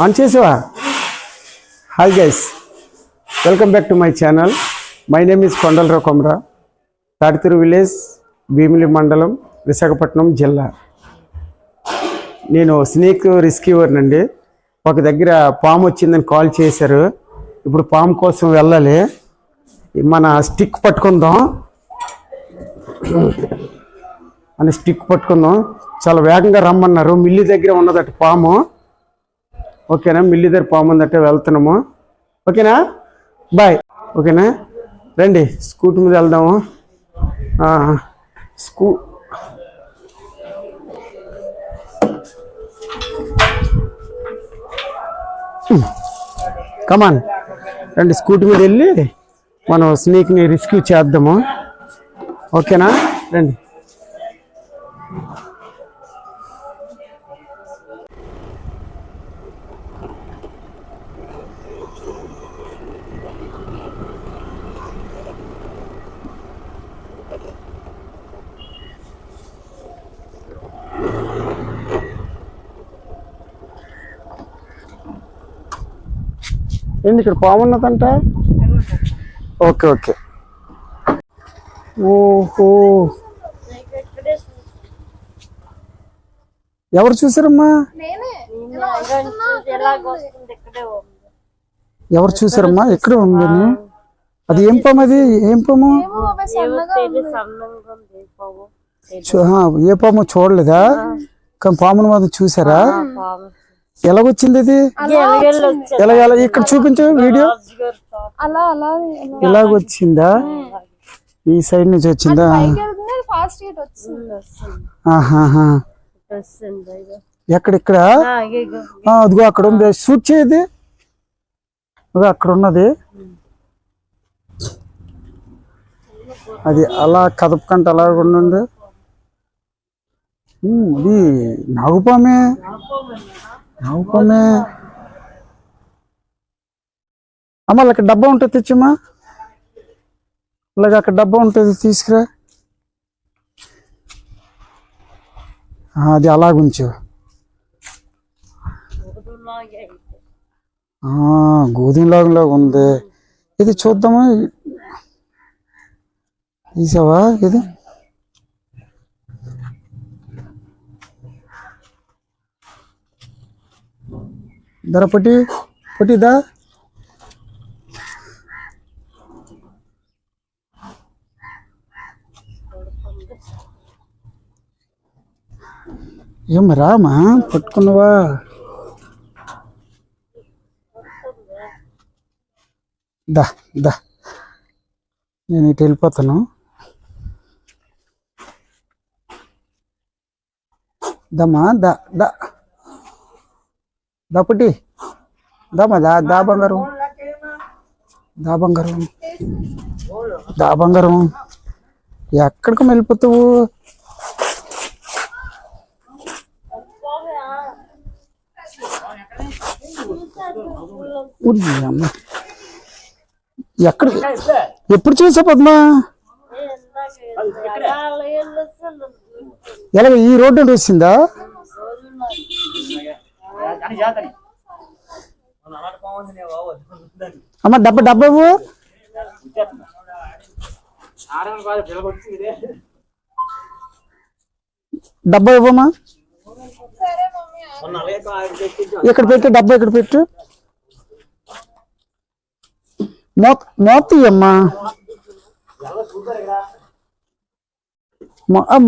On చేసావా? Hi guys welcome back to my channel my name is Kondalarao Komara Thaditooru village Bheemili మండలం విశాఖపట్నం జిల్లా. నేను snake రిస్క్యూవర్నండి ఒక దగ్గర పాము వచ్చిందని కాల్ చేశారు. ఇప్పుడు పాము కోసం వెళ్ళాలి. మన స్టిక్ పట్టుకుందాం. అని స్టిక్ పట్టుకుందాం. చాలా వేగంగా రమ్మన్నారు. మిల్లి దగ్గర ఉన్నదట పాము. ఓకేనా? మిల్లి దగ్గర పాముందంటే వెళ్తున్నాము. ఓకేనా? బాయ్. ఓకేనా? రండి స్కూటీ మీద వెళ్దాము. స్కూ కమాన్ రండి స్కూటీ మీద వెళ్ళి మనం స్నేక్ని రెస్క్యూ చేద్దాము. ఓకేనా? రండి. ఏంటి ఇక్కడ పాము ఉన్నదంట? Okay okay. ఓహో. ఎవరు చూసారమ్మా ఎవరు చూసారమ్మా ఎక్కడ ఉందని అది? ఏం పాము అది? ఏం పాము? ఏ పాము చూడలేదా? కానీ పామును మాత్రం చూసారా ఎలాగొచ్చింది ఇది? ఎలా ఎలా ఇక్కడ చూపించు వీడియో. అలా అలా ఇలాగొచ్చిందా ఈ సైడ్ నుంచి వచ్చిందా? ఫాస్ట్ గేట్ వచ్చింది? ఆహాహా. ఎక్కడ ఇక్కడ? ఆ, అదిగో అక్కడ ఉంది. షూట్ చేయది. అక్కడ ఉన్నది. అది అలా కదపకంటే అలా ఉండండి ఇది నాగుపామే. నాగుపామే అమ్మ అక్కడ డబ్బా ఉంటుంది తెచ్చమ్మా అలాగే అక్కడ డబ్బా ఉంటుంది తీసుకురా. అది అలాగుంచు. ఆ, గోధుమలాగా ఉంది. ఇది చూద్దామా? తీసావా? ఇది? ధర పొట్టి పొట్టిదా ఏం రామా పట్టుకున్నావా దా దా నేను ఇటు వెళ్ళిపోతాను దమ్మా దా దా దా పుట్టి. దామా దా దా బంగారం. దా బంగారం. దా బంగారం. ఎక్కడికి వెళ్ళిపోతావు? అమ్మ. ఎక్కడ? ఎప్పుడు చూసా పద్మా? ఎలాగ ఈ రోడ్డు నుండి వచ్చిందా అమ్మ డబ్బా డబ్బా. డబ్బా ఇవ్వమ్మా ఇక్కడ పెట్టు డబ్బా ఇక్కడ పెట్టు. మోత మోత అమ్మా.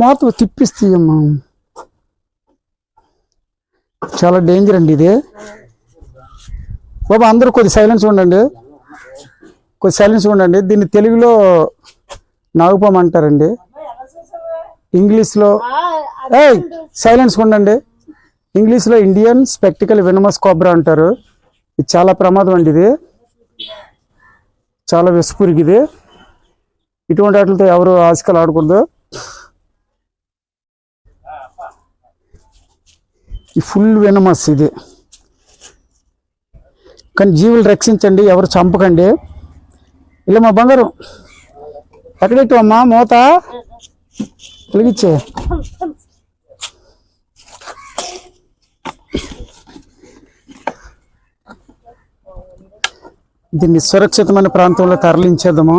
మోత తిప్పిస్తాయమ్మా చాలా డేంజర్ అండి ఇది. బాబా అందరూ కొద్ది సైలెన్స్ ఉండండి. కొద్ది సైలెన్స్ ఉండండి. దీన్ని తెలుగులో నాగుపాము అంటారండి. ఇంగ్లీష్లో ఏ సైలెన్స్ ఉండండి. ఇంగ్లీష్లో ఇండియన్ స్పెక్టికల్ వినమస్ కోబ్రా అంటారు. ఇది చాలా ప్రమాదం అండి ఇది. చాలా విసుపురికి ఇది ఇటువంటి వాటితో ఎవరు ఆశకాలు ఆడకూడదు. ఈ ఫుల్ వినమస్ ఇది. కానీ జీవులు రక్షించండి ఎవరు చంపకండి. ఇలా మా బంగారం ఎక్కడెట్టువమ్మా మూత. వెలిగించే. దీన్ని సురక్షితమైన ప్రాంతంలో తరలించేద్దాము?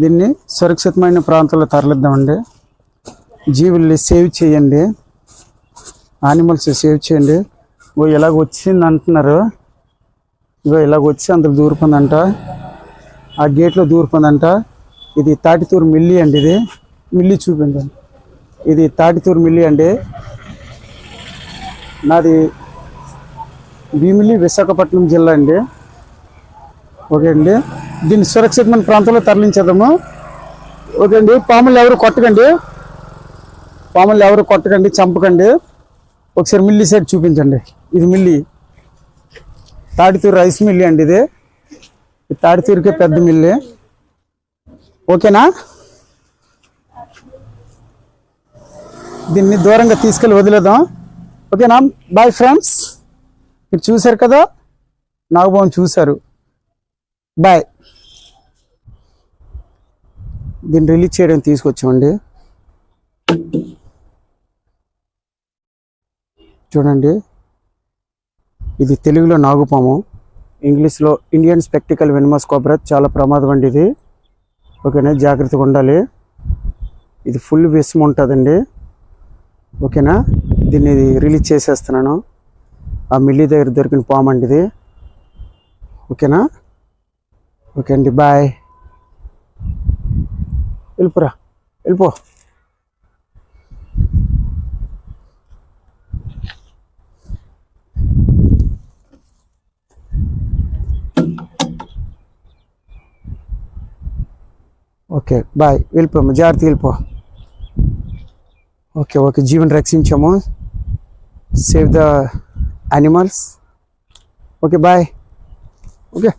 దీన్ని సురక్షితమైన ప్రాంతంలో తరలిద్దామండి. జీవుల్ని సేవ్ చేయండి. యానిమల్స్ సేవ్ చేయండి. ఓ ఇలాగ వచ్చింది అంటున్నారు. ఇగో ఇలాగ వచ్చి అందులో దూరిపోందంట ఆ గేట్లో దూరిపోందంట ఇది తాటితూరు మిల్లి అండి ఇది. మిల్లి చూపిందండి ఇది తాటితూరు మిల్లి అండి. నాది భీమిలి విశాఖపట్నం జిల్లా అండి. ఓకే అండి. దీన్ని సురక్షితమైన ప్రాంతంలో తరలించేద్దాము. ఓకే అండి. పాములు ఎవరు కొట్టకండి. పాములు ఎవరు కొట్టకండి. చంపకండి. ఒకసారి మిల్లి సైడ్ చూపించండి. ఇది మిల్లి. తాడితూరు రైస్ మిల్లి అండి ఇది. ఈ తాడితూరుకే పెద్ద మిల్లి. ఓకేనా? దీన్ని దూరంగా తీసుకెళ్ళి వదిలేదాం ఓకేనా? బాయ్ ఫ్రెండ్స్ మీరు చూశారు కదా? నాగభవన్ చూశారు. బాయ్ దీన్ని రిలీజ్ చేయడానికి తీసుకొచ్చామండి. చూడండి. ఇది తెలుగులో నాగుపాము. ఇంగ్లీష్లో ఇండియన్ స్పెక్టికల్ వెనమస్ కోబ్రా చాలా ప్రమాదం అండి ఇది. ఓకేనా? జాగ్రత్తగా ఉండాలి. ఇది ఫుల్ విషం ఉంటుందండి. ఓకేనా? దీన్ని రిలీజ్ చేసేస్తున్నాను. ఆ మిల్లి దగ్గర దొరికిన పాము అండి ఇది. ఓకేనా? ఓకే అండి బాయ్. వెళ్ళిపోరా. వెళ్ళిపో. Okay bye. వెళ్ళిపోమ్మా జాగ్రత్త వెళ్ళిపో. Okay okay Jeevan రక్షించాము. Save the animals okay bye. Okay.